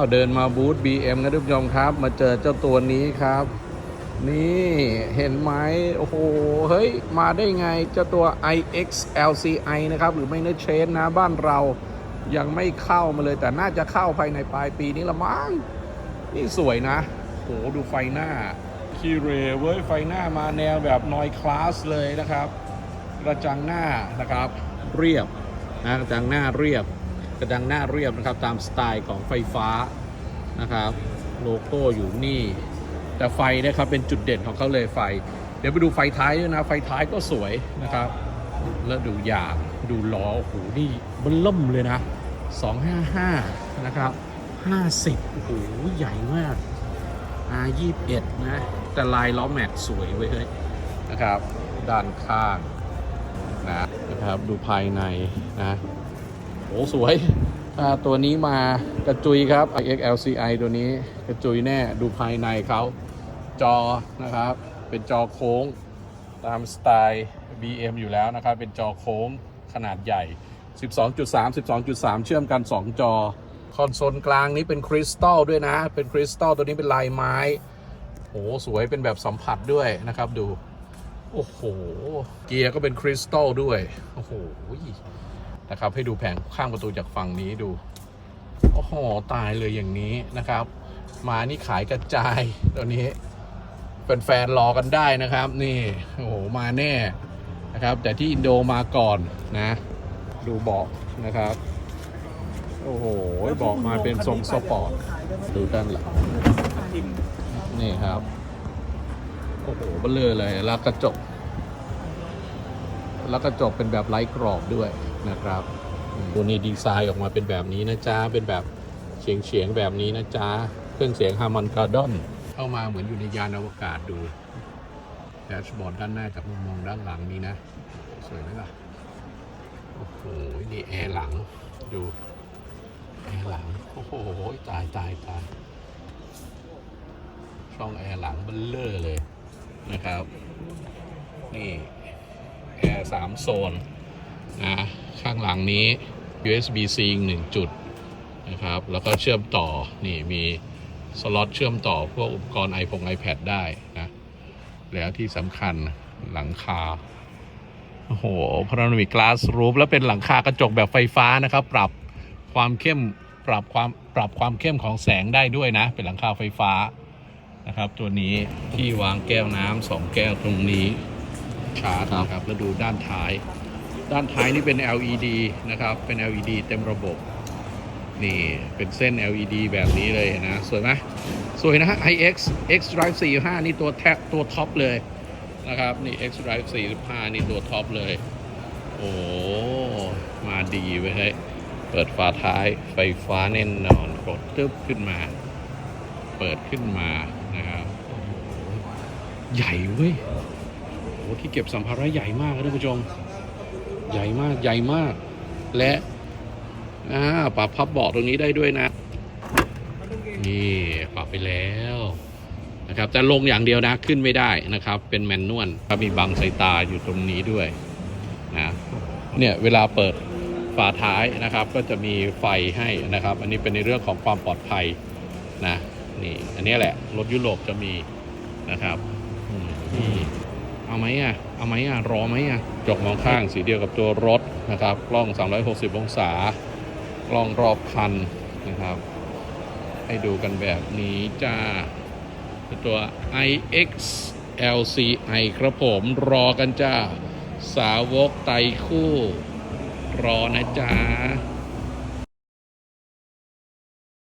วเดินมาบูธ BM นะทุกผู้ชมครับ มาเจอเจ้าตัวนี้ครับ นี่เห็นไหมโอ้โห เฮ้ย มาได้ไงเจ้าตัว iX LCI นะครับ หรือไม่เนื้อเชนนะบ้านเรายังไม่เข้ามาเลยแต่น่าจะเข้าภายในปลายปีนี้ละมั้งนี่สวยนะโหดูไฟหน้าคีเรเว้ยไฟหน้ามาแนวแบบนอยคลาสเลยนะครับ กระจังหน้านะครับ เรียบนะกระจังหน้าเรียบ กระจังหน้าเรียบนะครับตามสไตล์ของไฟฟ้านะครับโลโก้อยู่นี่ แต่ไฟนะครับเป็นจุดเด่นของเขาเลยไฟ เดี๋ยวไปดูไฟท้ายด้วยนะ ไฟท้ายก็สวยนะครับ แล้วดูยางดูล้อโอ้โหนี่เบิ่ล่มเลยนะ 255 นะครับ 50 โอ้โห ใหญ่มาก R21 นะ แต่ลายล้อแม็กซ์สวยเว้ยนะครับ ด้านข้างนะนะครับ ดูภายในนะ โอ้สวยตัวนี้มากระจุยครับ XLCI ตัวนี้กระจุยแน่ดูภายในเขาจอนะครับ เป็นจอโค้งตามสไตล์ BM อยู่แล้วนะครับ เป็นจอโค้งขนาดใหญ่ 12.3 12.3 เชื่อมกัน 2 จอ คอนโซลกลางนี้เป็นคริสตัลด้วยนะ เป็นคริสตัลตัวนี้เป็นลายไม้โหสวยเป็นแบบสัมผัสด้วยนะครับดู โอ้โห เกียร์ก็เป็นคริสตัลด้วย โอ้โห นะครับ ให้ดูแผงข้างประตูจากฝั่งนี้ดู โอ้โห ตายเลยอย่างนี้นะครับ มานี่ขายกระจายตัวนี้แฟนๆรอกันได้นะครับ นี่โอ้โหมาแน่นะครับ แต่ที่อินโดมาก่อนนะ ดูเบาะนะครับ โอ้โหเบาะมาเป็นทรงสปอร์ตดูด้านหลังนี่ครับ โอ้โหเบลอเลยแล้วกระจก แล้วกระจกเป็นแบบไร้กรอบด้วยนะครับตัวนี้ดีไซน์ออกมาเป็นแบบนี้นะจ๊ะ เป็นแบบเฉียงเฉียงๆแบบนี้นะจ๊ะ เครื่องเสียงฮาร์มอนการ์ดอนเข้ามาเหมือนอยู่ในยานอวกาศดูแดชบอร์ดด้านหน้าจากมุมมองด้านหลังนี้นะ สวยไหมล่ะ โอ้โห นี่แอร์หลัง ดูแอร์หลัง โอ้โห ตายตายตายช่องแอร์หลังเบลเลอร์เลยนะครับ นี่ แอร์สามโซนนะข้างหลังนี้ USB-C อีกหนึ่งจุดนะครับ แล้วก็เชื่อมต่อ นี่มีสล็อตเชื่อมต่อพวกอุปกรณ์ iPhone iPad ได้นะ แล้วที่สำคัญหลังคา โอ้โหพาราโนมิก glass roof แล้วเป็นหลังคากระจกแบบไฟฟ้านะครับ ปรับความเข้มปรับความปรับความเข้มของแสงได้ด้วยนะ เป็นหลังคาไฟฟ้านะครับ ตัวนี้ที่วางแก้วน้ำสองแก้วตรงนี้ ชาร์จนะครับแล้วดูด้านท้าย ด้านท้ายนี่เป็น LED นะครับ เป็น LED เต็มระบบ นี่เป็นเส้น LED แบบนี้เลยนะ สวยไหมสวยนะฮะ iX X Drive 45 นี่ตัวแท็บตัวท็อปเลยนะครับ นี่ X Drive 45 นี่ตัวท็อปเลย โอ้มาดีเว้ยเฮ้ยเปิดฝาท้ายไฟฟ้าแน่นอนกดตึ๊บขึ้นมา เปิดขึ้นมานะครับโอ้โหใหญ่เว้ยโอ้ ที่เก็บสัมภาระใหญ่มากนะท่านผู้ชม ใหญ่มากใหญ่มาก และอ่าปรับพับเบาะตรงนี้ได้ด้วยนะ นี่ปรับไปแล้วนะครับแต่ลงอย่างเดียวนะขึ้นไม่ได้นะครับ เป็นแมนนวลครับมีบังสายตาอยู่ตรงนี้ด้วยนะเนี่ยเวลาเปิดฝาท้ายนะครับ ก็จะมีไฟให้นะครับ อันนี้เป็นในเรื่องของความปลอดภัยนะนี่อันนี้แหละรถยุโรปจะมีนะครับนี่ เอาไหมอะ เอาไหมอะ รอไหมอะ จกมองข้างสีเดียวกับตัวรถนะครับ กล้อง 360 องศา กล้องรอบคันนะครับ ให้ดูกันแบบนี้จ้า ตัว iX LCI ครับผมรอกันจ้า สาวกไตคู่ รอนะจ๊ะ